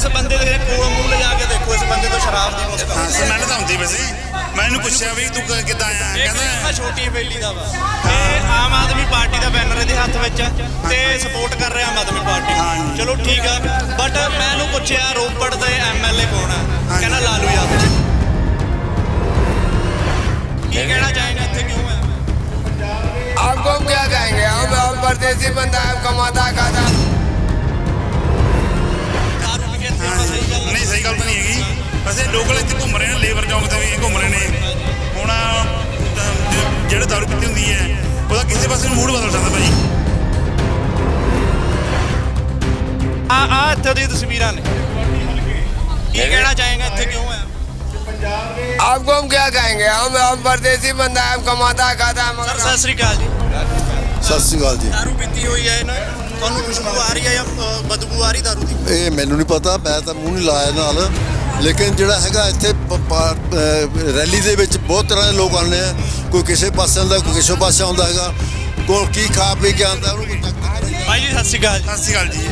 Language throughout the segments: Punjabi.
ਇਸ ਬੰਦੇ ਦੇ ਕੋਲ ਮੂੰਹ ਲਿਜਾ ਕੇ ਦੇਖੋ ਇਸ ਬੰਦੇ ਤੋਂ ਸ਼ਰਾਬ ਦੀ ਮੁਸਕ ਹਾਂ ਸਮੈਲ ਤਾਂ ਹੁੰਦੀ ਵੈਸੇ ਮੈਂ ਇਹਨੂੰ ਪੁੱਛਿਆ ਵੀ ਤੂੰ ਕ- ਕਿੱਦਾਂ ਆਇਆ ਇਹ ਕਹਿੰਦਾ ਕਹਿੰਦਾ ਛੋਟੀ ਹਵੇਲੀ ਦਾ ਵਾ ਤੇ ਆਮ ਆਦਮੀ ਪਾਰਟੀ ਦਾ ਬੈਨਰ ਇਹਦੇ ਹੱਥ ਵਿੱਚ ਆ ਤੇ ਸਪੋਰਟ ਕਰ ਰਿਹਾ ਆਮ ਆਦਮੀ ਪਾਰਟੀ ਹਾਂਜੀ। ਚਲੋ ਠੀਕ ਆ ਬਟ ਮੈਂ ਇਹਨੂੰ ਪੁੱਛਿਆ ਰੋਪੜ ਦੇ ਐਮਐਲਏ ਕੌਣ ਆ ਕਹਿੰਦਾ ਲਾਲੂ ਯਾਦਵ ਕੀ ਕਹਿਣਾ ਚਾਹੇਗਾ ਇੱਥੇ ਕਿਉਂ ਹੈ आपको हम क्या कहेंगे हम हम परदेसी बंदा है कमाता खाता ਆ ਆ ਇੱਥੇ ਦੀ ਤਸਵੀਰਾਂ ਨੇ ਕੀ ਕਹਿਣਾ ਚਾਹੇਗਾ ਇੱਥੇ ਕਿਉਂ ਹੈ आपको हम क्या कहेंगे हम हम परदेसी बंदा है कमाता खाता है ਸਰ मगर ਸਤਿ ਸ੍ਰੀ ਅਕਾਲ ਜੀ ਸਤਿ ਸ਼੍ਰੀ ਅਕਾਲ ਜੀ ਦਾਰੂ ਪੀਤੀ ਹੋਈ ਹੈ ਨਾ ਤੁਹਾਨੂੰ ਖੁਸ਼ਬੂ ਆ ਰਹੀ ਹੈ ਜਾਂ ਅ, ਬਦਬੂ ਆ ਰਹੀ ਦਾਰੂ ਦੀ ਇਹ ਮੈਨੂੰ ਨਹੀਂ ਪਤਾ ਮੈਂ ਤਾਂ ਮੂੰਹ ਨਹੀਂ ਲਾਇਆ ਨਾਲ ਲੇਕਿਨ ਜਿਹੜਾ ਹੈਗਾ ਇੱਥੇ ਪ- ਪਾ- ਅਹ ਰੈਲੀ ਦੇ ਵਿੱਚ ਬਹੁਤ ਤਰ੍ਹਾਂ ਦੇ ਲੋਕ ਆਉਂਦੇ ਆ ਕੋਈ ਕਿਸੇ ਪਾਸੇ ਆਉਂਦਾ ਕੋਈ ਕਿਸੇ ਪਾਸੇ ਆਉਂਦਾ ਹੈਗਾ ਕੋਈ ਕੀ ਖਾ ਪੀ ਕੇ ਆਉਂਦਾ ਉਹਨੂੰ ਕੋਈ ਚੱਕਰ ਨਹੀਂ। ਭਾਈ ਜੀ ਸਤਿ ਸ੍ਰੀ ਅਕਾਲ ਜੀ। ਸਤਿ ਸ਼੍ਰੀ ਅਕਾਲ ਜੀ।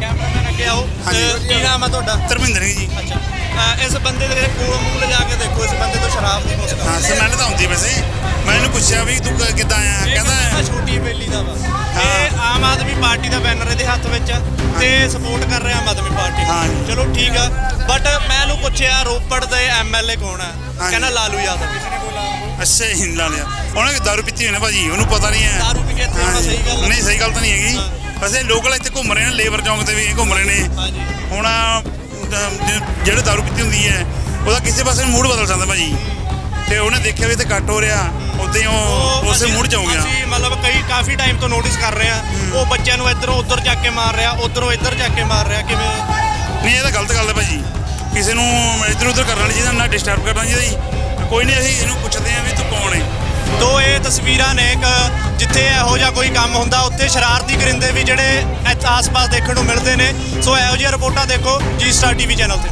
ਕੈਮਰਾਮੈਨ ਅੱਗੇ ਆਓ। ਹਾਂਜੀ। ਤੇ ਕੀ ਨਾਮ ਹੈ ਤੁਹਾਡਾ? ਧਰਮਿੰਦਰ ਜੀ। ਅੱਛਾ। ਅ, ਇਸ ਬੰਦੇ ਦੇ ਕੋਲ ਮੂੰਹ ਲਿਜਾ ਕੇ ਦੇਖੋ ਇਸ ਬੰਦੇ ਤੋਂ ਸ਼ਰਾਬ ਦੀ ਮੁਸਕ ਹਾਂ ਸਮੈਲ ਤਾਂ ਹੁੰਦੀ ਵੈਸੇ ਮੈਂ ਇਹਨੂੰ ਪੁੱਛਿਆ ਵੀ ਤੂੰ ਕ- ਕਿੱਦਾਂ ਆਇਆ? ਕਹਿੰਦਾ ਛੋਟੀ ਹਵੇਲੀ ਦਾ ਵਾ। ਇਹ ਆਮ ਆਦਮੀ ਪਾਰਟੀ ਦਾ ਬੈਨਰ ਇਹਦੇ ਹੱਥ ਵਿੱਚ। ਆ ਤੇ ਸਪੋਰਟ ਕਰ ਰਿਹਾ ਆਮ ਆਦਮੀ ਪਾਰਟੀ। ਚਲੋ ਠੀਕ ਆ। ਬਟ ਮੈਂ ਇਹਨੂੰ ਪੁੱਛਿਆ ਰੋਪੜ ਦੇ ਐਮਐਲਏ ਕੌਣ ਆ ਕਹਿੰਦਾ ਲਾਲੂ ਯਾਦਵ। ਅੱਛਾ ਹੀ ਲਾ ਲਿਆ ਉਹਨੇ ਦਾਰੂ ਪੀਤੀ ਹੋਈ ਨਾ ਭਾਜੀ ਉਹਨੂੰ ਪਤਾ ਨਹੀਂ ਹੈ। ਦਾਰੂ ਪੀ ਕੇ ਇੱਥੇ ਆਉਣਾ ਸਹੀ ਗੱਲ। ਨਹੀਂ ਸਹੀ ਗੱਲ ਤਾਂ ਨਹੀਂ ਹੈਗੀ। ਵੈਸੇ ਲੋਕਲ ਇੱਥੇ ਘੁੰਮ ਰਹੇ ਨੇ ਲੇਬਰ ਚੌਂਕ ਤੇ ਵੀ ਘੁੰਮ ਰਹੇ ਨੇ। ਹਾਂਜੀ। ਹੁਣ ਜ- ਜਿਹੜੇ ਦਾਰੂ ਪੀਤੀ ਹੁੰਦੀ ਹੈ ਉਹਦਾ ਕਿਸੇ ਪਾਸੇ ਨੂੰ ਮੂਡ ਬਦਲ ਸਕਦਾ ਭਾਜੀ। ਤੇ ਉਹਨੇ ਦੇਖਿਆ ਵੀ ਇੱਥੇ ਕੱਟ ਹੋ ਰਿਹਾ ਉਦੋਂ ਉਹ ਉਸੇ ਅਸੀਂ- ਮੂਡ ਚ ਹੋ ਗਿਆ। ਅਸੀਂ ਮਤਲਬ ਕਈ ਕਾਫੀ ਟਾਈਮ ਤੋਂ ਨੋਟਿਸ ਕਰ ਰਹੇ ਆ ਉਹ ਬੱਚਿਆਂ ਨੂੰ ਇੱਧਰੋਂ ਉੱਧਰ ਜਾ ਕੇ ਮਾਰ ਰਿਹਾ ਉੱਧਰੋਂ ਇੱਧਰ ਜਾ ਕੇ ਮਾਰ ਰਿਹਾ ਕਿਵੇਂ ਕਿਸੇ ਨੂੰ ਇੱਧਰ ਉੱਧਰ ਕਰਨਾ ਨਹੀਂ ਚਾਹੀਦਾ ਨਾ ਡਿਸਟਰਬ ਕਰਨਾ ਚਾਹੀਦਾ ਜੀ, ਕੋਈ ਨਹੀਂ, ਅਸੀਂ ਇਹਨੂੰ ਪੁੱਛਦੇ ਆਂ ਵੀ ਤੂੰ ਕੌਣ ਹੈ। ਤੋ ਇਹ ਤਸਵੀਰਾਂ ਨੇ ਇੱਕ ਜਿੱਥੇ ਇਹੋ ਜਿਹਾ ਕੋਈ ਕੰਮ ਹੁੰਦਾ, ਉੱਥੇ ਸ਼ਰਾਰਤੀ ਕਰਿੰਦੇ ਵੀ ਜਿਹੜੇ ਆਸ-ਪਾਸ ਦੇਖਣ ਨੂੰ ਮਿਲਦੇ ਨੇ। ਸੋ ਇਹੋ ਜਿਹੀਆਂ ਰਿਪੋਰਟਾਂ ਦੇਖੋ ਜੀ ਸਟਾਰ ਟੀਵੀ ਚੈਨਲ ਤੇ।